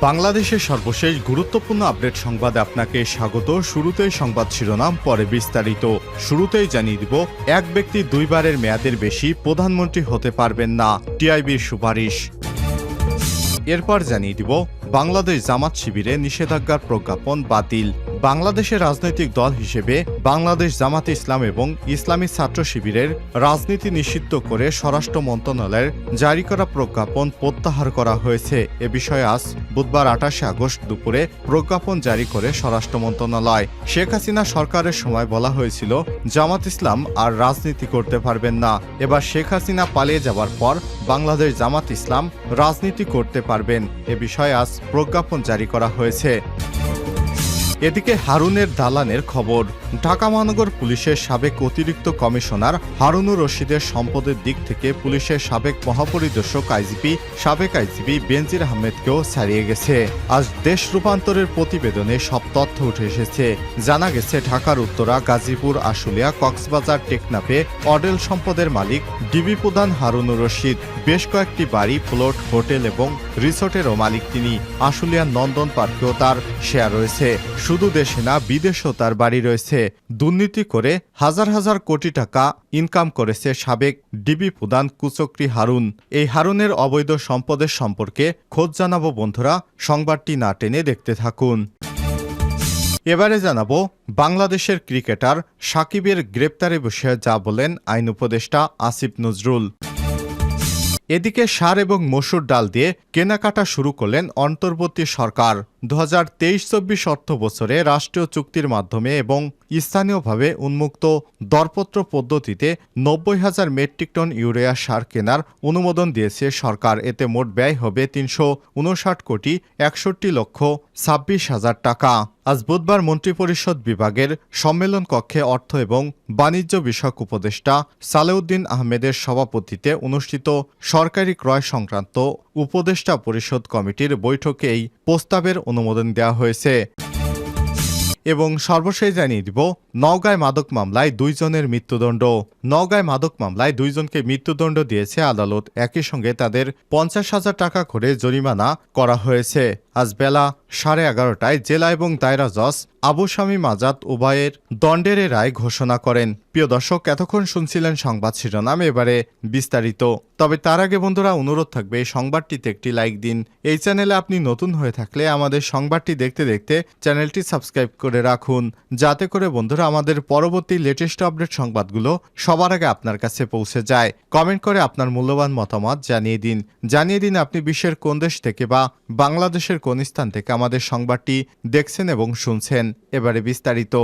বাংলাদেশের সর্বশেষ গুরুত্বপূর্ণ আপডেট সংবাদে আপনাকে স্বাগত। শুরুতেই সংবাদ শিরোনাম, পরে বিস্তারিত। শুরুতেই জানিয়ে দিব, এক ব্যক্তি দুইবারের মেয়াদের বেশি প্রধানমন্ত্রী হতে পারবেন না টিআইবির সুপারিশ। এরপর জানিয়ে দিব, বাংলাদেশ জামাত শিবিরে নিষেধাজ্ঞার প্রজ্ঞাপন বাতিল। বাংলাদেশের রাজনৈতিক দল হিসেবে বাংলাদেশ জামাত ইসলাম এবং ইসলামী ছাত্র শিবিরের রাজনীতি নিষিদ্ধ করে স্বরাষ্ট্র মন্ত্রণালয়ের জারি করা প্রজ্ঞাপন প্রত্যাহার করা হয়েছে। এ বিষয়ে আজ বুধবার আঠাশে আগস্ট দুপুরে প্রজ্ঞাপন জারি করে স্বরাষ্ট্র মন্ত্রণালয়। শেখ হাসিনা সরকারের সময় বলা হয়েছিল, জামাত ইসলাম আর রাজনীতি করতে পারবেন না। এবার শেখ হাসিনা পালিয়ে যাওয়ার পর বাংলাদেশ জামাত ইসলাম রাজনীতি করতে পারবেন। এ বিষয়ে আজ প্রজ্ঞাপন জারি করা হয়েছে। এদিকে হারুনের দালানের খবর। ঢাকা মহানগর পুলিশের সাবেক অতিরিক্ত কমিশনার হারুনুর রশিদের সম্পদের দিক থেকে পুলিশের সাবেক মহাপরিদর্শক আইজিপি, সাবেক আইজিপি বেনজির আহমেদকেও ছাড়িয়ে গেছে। আজ দেশ রূপান্তরের প্রতিবেদনে সব তথ্য উঠে এসেছে। জানা গেছে, ঢাকার উত্তরা, গাজীপুর, আশুলিয়া, কক্সবাজার, টেকনাফে অডেল সম্পদের মালিক ডিবি প্রধান হারুনুর রশিদ, বেশ কয়েকটি বাড়ি, প্লট, হোটেল এবং রিসোর্টেরও মালিক তিনি। আশুলিয়ার নন্দন পার্কেও তার শেয়ার রয়েছে। শুধু দেশে না, বিদেশেও তার বাড়ি রয়েছে। দুর্নীতি করে হাজার হাজার কোটি টাকা ইনকাম করেছে সাবেক ডিবি প্রধান কুচক্রি হারুন। এই হারুনের অবৈধ সম্পদের সম্পর্কে খোঁজ জানাব বন্ধুরা, সংবাদটি না টেনে দেখতে থাকুন। এবারে জানাব, বাংলাদেশের ক্রিকেটার সাকিবের গ্রেপ্তারে বিষয়ে যা বলেন আইন উপদেষ্টা আসিফ নজরুল। এদিকে সার এবং মসুর ডাল দিয়ে কেনাকাটা শুরু করলেন অন্তর্বর্তী সরকার। দু হাজার তেইশ চব্বিশ অর্থ বছরে রাষ্ট্রীয় চুক্তির মাধ্যমে এবং স্থানীয়ভাবে উন্মুক্ত দরপত্র পদ্ধতিতে নব্বই হাজার মেট্রিক টন ইউরিয়া সার কেনার অনুমোদন দিয়েছে সরকার। এতে মোট ব্যয় হবে তিনশো উনষাট কোটি একষট্টি লক্ষ ছাব্বিশ হাজার টাকা। আজ বুধবার মন্ত্রিপরিষদ বিভাগের সম্মেলন কক্ষে অর্থ এবং বাণিজ্য বিষয়ক উপদেষ্টা সালেউদ্দিন আহমেদের সভাপতিতে অনুষ্ঠিত সরকারি ক্রয় সংক্রান্ত উপদেষ্টা পরিষদ কমিটির বৈঠকে এই প্রস্তাবের অনুমোদন দেওয়া হয়েছে। এবং সর্বশেষ জানিয়ে দিব নওগাঁয় মাদক মামলায় দুইজনের মৃত্যুদণ্ড। নওগাঁয় মাদক মামলায় দুইজনকে মৃত্যুদণ্ড দিয়েছে আদালত। একই সঙ্গে তাদের পঞ্চাশ হাজার টাকা করে জরিমানা করা হয়েছে। আজ বেলা সাড়ে এগারোটায় জেলা এবং দায়রা জজ আবু শামীম আজাদ উভয়ের দণ্ডের রায় ঘোষণা করেন। প্রিয় দর্শক, এতক্ষণ শুনছিলেন সংবাদ শিরোনাম, এবারে বিস্তারিত। তবে তার আগে বন্ধুরা, অনুরোধ থাকবে, এই সংবাদটিতে একটি লাইক দিন। এই চ্যানেলে আপনি নতুন হয়ে থাকলে আমাদের সংবাদটি দেখতে দেখতে চ্যানেলটি সাবস্ক্রাইব করে রাখুন। যাতে করে বন্ধুরা আমাদের পরবর্তী লেটেস্ট আপডেট সংবাদগুলো সবার আগে আপনার কাছে পৌঁছে যায়। কমেন্ট করে আপনার মূল্যবান মতামত জানিয়ে দিন। জানিয়ে দিন আপনি বিশ্বের কোন দেশ থেকে বা বাংলাদেশের কোন স্থান থেকে আমাদের সংবাদটি দেখছেন এবং শুনছেন। এবারে বিস্তারিত।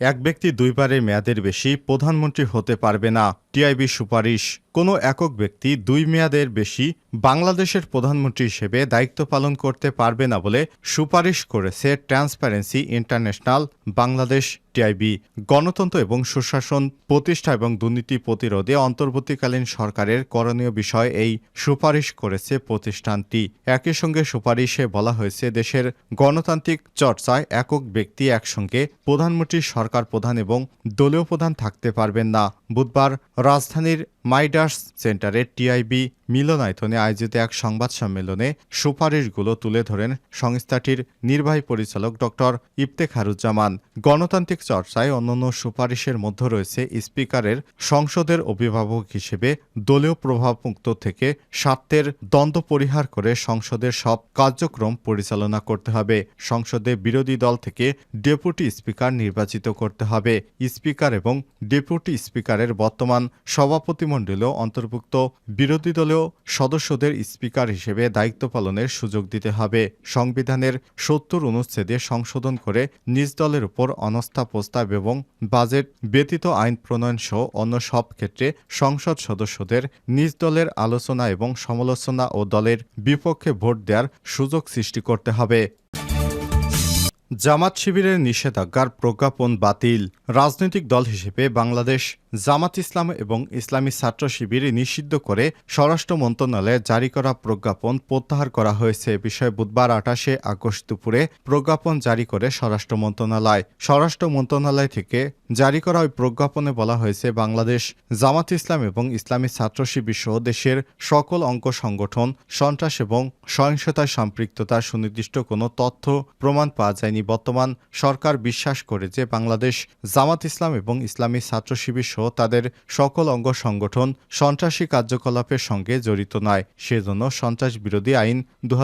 এক ব্যক্তি দুইবারের মেয়াদের বেশি প্রধানমন্ত্রী হতে পারবে না। টিআইবি সুপারিশ। কোনো একক ব্যক্তি দুই মেয়াদের বেশি বাংলাদেশের প্রধানমন্ত্রী হিসেবে দায়িত্ব পালন করতে পারবে না বলে সুপারিশ করেছে ট্রান্সপারেন্সি ইন্টারন্যাশনাল বাংলাদেশ টিআইবি গণতন্ত্র এবং সুশাসন প্রতিষ্ঠা এবং দুর্নীতি প্রতিরোধে অন্তর্বর্তীকালীন সরকারের করণীয় বিষয় এই সুপারিশ করেছে প্রতিষ্ঠানটি। একই সঙ্গে সুপারিশে বলা হয়েছে দেশের গণতান্ত্রিক চর্চায় একক ব্যক্তি একসঙ্গে প্রধানমন্ত্রী সরকার প্রধান এবং দলীয় প্রধান থাকতে পারবেন না। বুধবার রাজধানীর মাইডাস সেন্টারে টিআইবি মিলনায়তনে আয়োজিত এক সংবাদ সম্মেলনে সুপারিশগুলো তুলে ধরেন সংস্থাটির নির্বাহী পরিচালক ডক্টর ইফতেখারুজ্জামান। গণতান্ত্রিক চর্চায় অন্যান্য সুপারিশের মধ্যে রয়েছে স্পিকারের সংসদের অভিভাবক হিসেবে দলীয় প্রভাবমুক্ত থেকে স্বার্থের দ্বন্দ্ব পরিহার করে সংসদের সব কার্যক্রম পরিচালনা করতে হবে। সংসদে বিরোধী দল থেকে ডেপুটি স্পিকার নির্বাচিত করতে হবে। স্পিকার এবং ডেপুটি স্পিকারের বর্তমান সভাপতিমণ্ডলীয় অন্তর্ভুক্ত বিরোধী দলীয় সদস্যদের স্পিকার হিসেবে দায়িত্ব পালনের সুযোগ দিতে হবে। সংবিধানের সত্তর অনুচ্ছেদে সংশোধন করে নিজ দলের উপর অনাস্থা প্রস্তাব এবং বাজেট ব্যতীত আইন প্রণয়ন সহ অন্য সব ক্ষেত্রে সংসদ সদস্যদের নিজ দলের আলোচনা এবং সমালোচনা ও দলের বিপক্ষে ভোট দেওয়ার সুযোগ সৃষ্টি করতে হবে। জামাত শিবিরের নিষেধাজ্ঞার প্রজ্ঞাপন বাতিল। রাজনৈতিক দল হিসেবে বাংলাদেশ জামাত ইসলাম এবং ইসলামী ছাত্র শিবির নিষিদ্ধ করে স্বরাষ্ট্র মন্ত্রণালয়ে জারি করা প্রজ্ঞাপন প্রত্যাহার করা হয়েছে। এ বিষয়ে বুধবার আঠাশে আগস্ট দুপুরে প্রজ্ঞাপন জারি করে স্বরাষ্ট্র মন্ত্রণালয়। স্বরাষ্ট্র মন্ত্রণালয় থেকে জারি করা ওই প্রজ্ঞাপনে বলা হয়েছে, বাংলাদেশ জামাত ইসলাম এবং ইসলামী ছাত্র শিবির সহ দেশের সকল অঙ্গ সংগঠন, সন্ত্রাস এবং সহিংসতায় সম্পৃক্ততার সুনির্দিষ্ট কোনো তথ্য প্রমাণ পাওয়া যায়নি। বর্তমান সরকার বিশ্বাস করে যে বাংলাদেশ জামাত ইসলাম এবং ইসলামী ছাত্র শিবির সহ তাদের সকল অঙ্গ সংগঠন সন্ত্রাসী কার্যকলাপের সঙ্গে জড়িত নয়। সেজন্য সন্ত্রাস বিরোধী আইন দু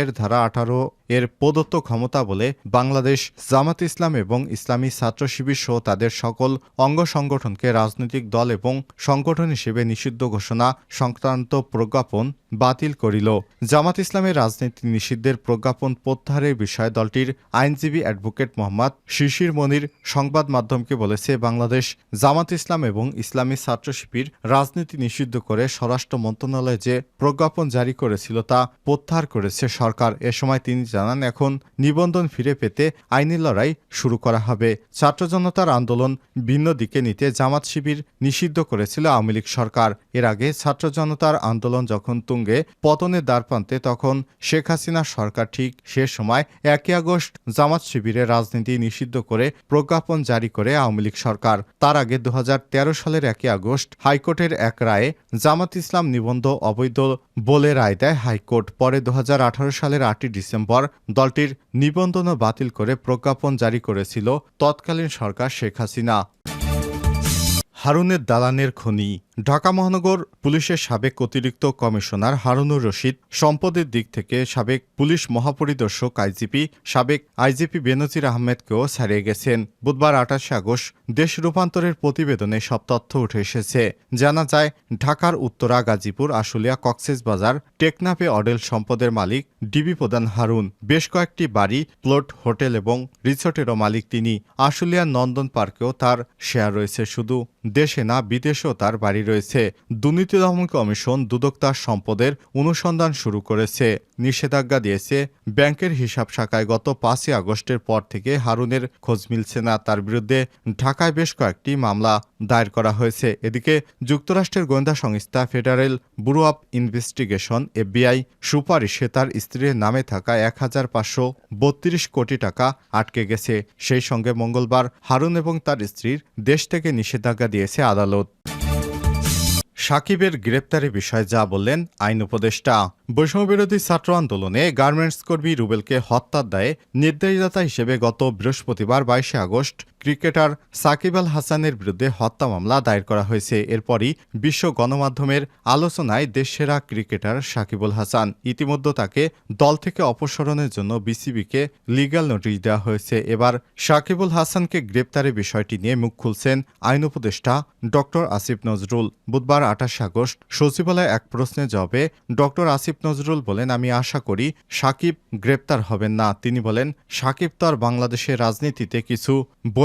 এর ধারা আঠারো এর প্রদত্ত ক্ষমতা বলে বাংলাদেশ, জামাত ইসলাম এবং ইসলামী ছাত্র শিবির সহ তাদের সকল অঙ্গ সংগঠনকে রাজনৈতিক দল এবং সংগঠন হিসেবে নিষিদ্ধ ঘোষণা সংক্রান্ত প্রজ্ঞাপন বাতিল করিল। জামাত ইসলামের রাজনীতি নিষিদ্ধের প্রজ্ঞাপন প্রত্যাহারের বিষয়ে দলটির আইনজীবী অ্যাডভোকেট মোহাম্মদ শিশির মনির সংবাদ মাধ্যমকে বলেছে, বাংলাদেশ, জামাত ইসলাম এবং ইসলামী ছাত্র শিবির রাজনীতি নিষিদ্ধ করে স্বরাষ্ট্র মন্ত্রণালয় যে প্রজ্ঞাপন জারি করেছিল তা প্রত্যাহার করেছে সরকার। এ সময় তিনি জানান, এখন নিবন্ধন ফিরে পেতে আইনি লড়াই শুরু করা হবে। ছাত্র জনতার আন্দোলন ভিন্ন দিকে নিতে জামাত শিবির নিষিদ্ধ করেছিল আওয়ামী লীগ সরকার। এর আগে ছাত্র জনতার আন্দোলন যখন তুঙ্গে পতনের দ্বারপ্রান্তে তখন শেখ হাসিনার সরকার ঠিক সে সময় একই আগস্ট জামাত শিবিরের রাজনীতি নিষিদ্ধ করে প্রজ্ঞাপন জারি করে আওয়ামী লীগ সরকার। তার আগে দু হাজার তেরো সালের একই আগস্ট হাইকোর্টের এক রায়ে জামাত ইসলাম নিবন্ধ অবৈধ বলে রায় দেয় হাইকোর্ট। পরে দু হাজার আঠারো সালের আটই ডিসেম্বর দলটির নিবন্ধনও বাতিল করে প্রজ্ঞাপন জারি করেছিল তৎকালীন সরকার শেখ হাসিনা। হারুনের দালানের খনি। ঢাকা মহানগর পুলিশের সাবেক অতিরিক্ত কমিশনার হারুনুর রশিদ, সম্পদের দিক থেকে সাবেক পুলিশ মহাপরিদর্শক আইজিপি, সাবেক আইজিপি বেনজির আহমেদকেও ছাড়িয়ে গেছেন। বুধবার আঠাশে আগস্ট দেশ রূপান্তরের প্রতিবেদনে সব তথ্য উঠে এসেছে। জানা যায়, ঢাকার উত্তরা, গাজীপুর, আশুলিয়া কক্সেস বাজার টেকনাফে অডেল সম্পদের মালিক ডিবি প্রধান হারুন, বেশ কয়েকটি বাড়ি, প্লট, হোটেল এবং রিসোর্টেরও মালিক তিনি। আশুলিয়া নন্দন পার্কেও তার শেয়ার রয়েছে। শুধু দেশে না, বিদেশেও তার বাড়ি রয়েছে। দুর্নীতি দমন কমিশন দুদক তার সম্পদের অনুসন্ধান শুরু করেছে। নিষেধাজ্ঞা দিয়েছে, ব্যাংকের হিসাব শাখায় গত পাঁচই আগস্টের পর থেকে হারুনের খোঁজ মিলছে না। তার বিরুদ্ধে ঢাকায় বেশ কয়েকটি মামলা দায়ের করা হয়েছে। এদিকে যুক্তরাষ্ট্রের গোয়েন্দা সংস্থা Federal Bureau of Investigation, FBI, সুপারিশে তার স্ত্রীর নামে থাকা এক হাজার পাঁচশো বত্রিশ কোটি টাকা আটকে গেছে। সেই সঙ্গে মঙ্গলবার হারুন এবং তার স্ত্রীর দেশ থেকে নিষেধাজ্ঞা দিয়েছে আদালত। সাকিবের গ্রেপ্তারি বিষয়ে যা বললেন আইন উপদেষ্টা। বৈষম্যবিরোধী ছাত্র আন্দোলনে গার্মেন্টস কর্মী রুবেলকে হত্যার দায়ে নির্দেশদাতা হিসেবে গত বৃহস্পতিবার বাইশে আগস্ট ক্রিকেটার সাকিব আল হাসানের বিরুদ্ধে হত্যা মামলা দায়ের করা হয়েছে। এরপরই বিশ্ব গণমাধ্যমের আলোচনায় দেশসেরা ক্রিকেটার সাকিবুল হাসান ইতিমধ্যে তাকে দল থেকে অপসারণের জন্য বিসিবিকে লিগ্যাল নোটিশ দেওয়া হয়েছে। এবার সাকিবুল হাসানকে গ্রেপ্তারের বিষয়টি নিয়ে মুখ খুলছেন আইন উপদেষ্টা ড আসিফ নজরুল। বুধবার আঠাশ আগস্ট সচিবালয়ে এক প্রশ্নের জবাবে ড আসিফ নজরুল বলেন, আমি আশা করি সাকিব গ্রেপ্তার হবেন না। তিনি বলেন, সাকিব তো আর বাংলাদেশের রাজনীতিতে কিছু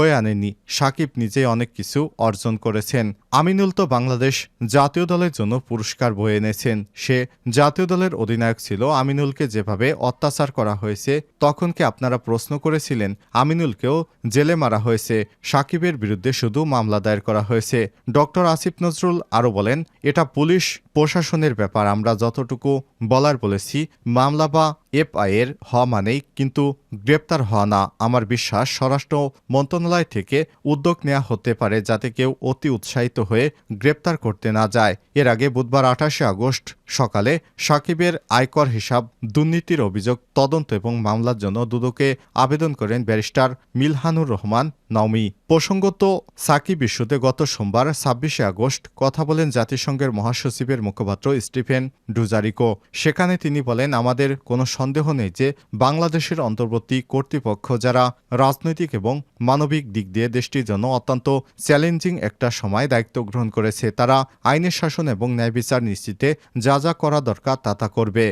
বয়ে আনেনি সাকিব নিজেই অনেক কিছু অর্জন করেছেন। আমিনুল তো বাংলাদেশ জাতীয় দলের জন্য পুরস্কার বয়ে এনেছেন। সে জাতীয় দলের অধিনায়ক ছিল। আমিনুলকে যেভাবে অত্যাচার করা হয়েছে, তখন কি আপনারা প্রশ্ন করেছিলেন? আমিনুলকেও জেলে মারা হয়েছে। সাকিবের বিরুদ্ধে শুধু মামলা দায়ের করা হয়েছে। ডক্টর আসিফ নজরুল আরও বলেন, এটা পুলিশ প্রশাসনের ব্যাপার। আমরা যতটুকু বলার বলেছি, মামলা বা এফআইয়ের হওয়া মানেই কিন্তু গ্রেপ্তার হওয়া না। আমার বিশ্বাস, স্বরাষ্ট্র মন্ত্রণালয় থেকে উদ্যোগ নেওয়া হতে পারে যাতে কেউ অতি উৎসাহিত হয়ে গ্রেপ্তার করতে না যায়। এর আগে বুধবার আঠাশে আগস্ট সকালে সাকিবের আয়কর হিসাব, দুর্নীতির অভিযোগ, তদন্ত এবং মামলার জন্য দুদকে আবেদন করেন ব্যারিস্টার মিলহানুর রহমান। নওমি। প্রসঙ্গত, সাকিব ইস্যুতে গত সোমবার ছাব্বিশে আগস্ট কথা বলেন জাতিসংঘের মহাসচিবের মুখপাত্র স্টিফেন ডুজারিকো। সেখানে তিনি বলেন, আমাদের কোনো সন্দেহ নেই যে বাংলাদেশের অন্তর্বর্তী কর্তৃপক্ষ যারা রাজনৈতিক এবং মানবিক দিক দিয়ে দেশটির জন্য অত্যন্ত চ্যালেঞ্জিং একটা সময় দায়িত্ব গ্রহণ করেছে, তারা আইনের শাসন এবং ন্যায় বিচার নিশ্চিতে যা যা করা দরকার তা তা করবে।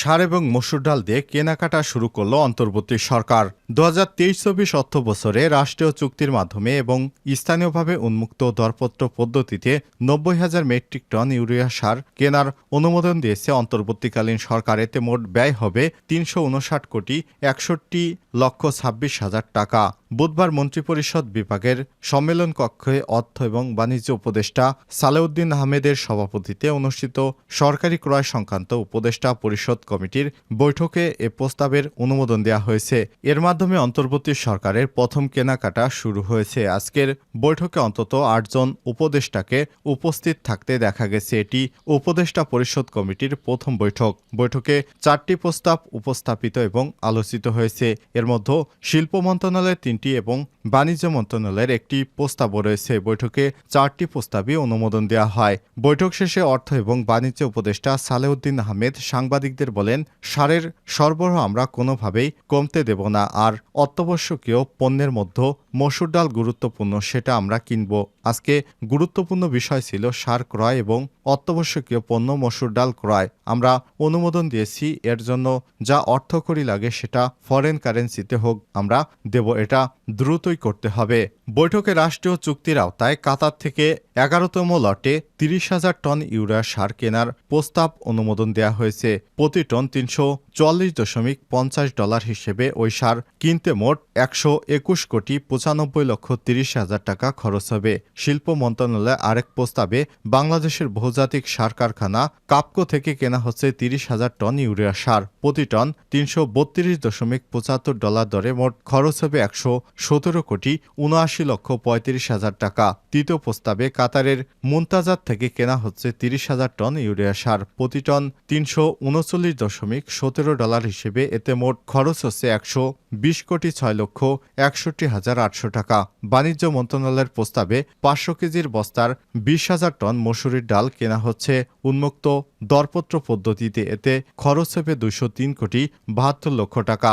সার এবং মসুর ডাল দিয়ে কেনাকাটা শুরু করল অন্তর্বর্তী সরকার। দু হাজার তেইশ চব্বিশ অর্থ বছরে রাষ্ট্রীয় চুক্তির মাধ্যমে এবং স্থানীয়ভাবে উন্মুক্ত দরপত্র পদ্ধতিতে নব্বই হাজার মেট্রিক টন ইউরিয়া সার কেনার অনুমোদন দিয়েছে অন্তর্বর্তীকালীন সরকার। এতে মোট ব্যয় হবে তিনশো উনষাট কোটি একষট্টি লক্ষ ছাব্বিশ হাজার টাকা। বুধবার মন্ত্রিপরিষদ বিভাগের সম্মেলন কক্ষে অর্থ এবং বাণিজ্য উপদেষ্টা সালেউদ্দিন আহমেদের সভাপতিত্বে অনুষ্ঠিত সরকারি ক্রয় সংক্রান্ত উপদেষ্টা পরিষদ কমিটির বৈঠকে এ প্রস্তাবের অনুমোদন দেওয়া হয়েছে। এর মাধ্যমে অন্তর্বর্তী সরকারের প্রথম কেনাকাটা শুরু হয়েছে। আজকের বৈঠকে অন্তত আটজন উপদেষ্টাকে উপস্থিত থাকতে দেখা গেছে। এটি উপদেষ্টা পরিষদ কমিটির প্রথম বৈঠক। বৈঠকে চারটি প্রস্তাব উপস্থাপিত এবং আলোচিত হয়েছে। এর মধ্যে শিল্প মন্ত্রণালয়ের তিনটি এবং বাণিজ্য মন্ত্রণালয়ের একটি প্রস্তাবও রয়েছে। বৈঠকে চারটি প্রস্তাবই অনুমোদন দেওয়া হয়। বৈঠক শেষে অর্থ এবং বাণিজ্য উপদেষ্টা সালেউদ্দিন আহমেদ সাংবাদিকদের বলেন, সারের সরবরাহ আমরা কোনোভাবেই কমতে দেব না। আর অত্যাবশ্যকীয় পণ্যের মধ্যে মসুর ডাল গুরুত্বপূর্ণ, সেটা আমরা কিনব। আজকে গুরুত্বপূর্ণ বিষয় ছিল সার ক্রয় এবং অত্যাবশ্যকীয় পণ্য মসুর ডাল ক্রয়। আমরা অনুমোদন দিয়েছি, এর জন্য যা অর্থকরী লাগে সেটা ফরেন কারেন্সিতে হোক আমরা দেব, এটা দ্রুতই করতে হবে। বৈঠকে রাষ্ট্রীয় চুক্তির আওতায় কাতার থেকে এগারোতম লটে তিরিশ হাজার টন ইউরিয়া সার কেনার প্রস্তাব অনুমোদন দেওয়া হয়েছে। প্রতি টন তিনশো চুয়াল্লিশ দশমিক পঞ্চাশ ডলার হিসেবে ওই সার কিনতে মোট একশো একুশ কোটি পঁচানব্বই লক্ষ তিরিশ হাজার টাকা খরচ হবে। শিল্প মন্ত্রণালয়ের আরেক প্রস্তাবে বাংলাদেশের বহুজাতিক সার কারখানা কাপকো থেকে কেনা হচ্ছে তিরিশ হাজার টন ইউরিয়া সার। প্রতি টন তিনশো বত্রিশ দশমিক পঁচাত্তর ডলার দরে মোট খরচ হবে একশো সতেরো কোটি উনআশি লক্ষ পঁয়ত্রিশ হাজার টাকা। তৃতীয় প্রস্তাবে কাতারের মুনতাজার থেকে কেনা হচ্ছে তিরিশ হাজার টন ইউরিয়া সার। প্রতি টন তিনশো উনচল্লিশ দশমিক সতেরো ডলার হিসেবে এতে মোট খরচ হচ্ছে একশো বিশ কোটি ছয় লক্ষ একষট্টি হাজার আটশো টাকা। বাণিজ্য মন্ত্রণালয়ের প্রস্তাবে পাঁচশো কেজির বস্তার বিশ হাজার টন মসুরির ডাল কেনা হচ্ছে। উন্মুক্ত দরপত্র পদ্ধতিতে এতে খরচ হবে দুশো তিন কোটি বাহাত্তর লক্ষ টাকা।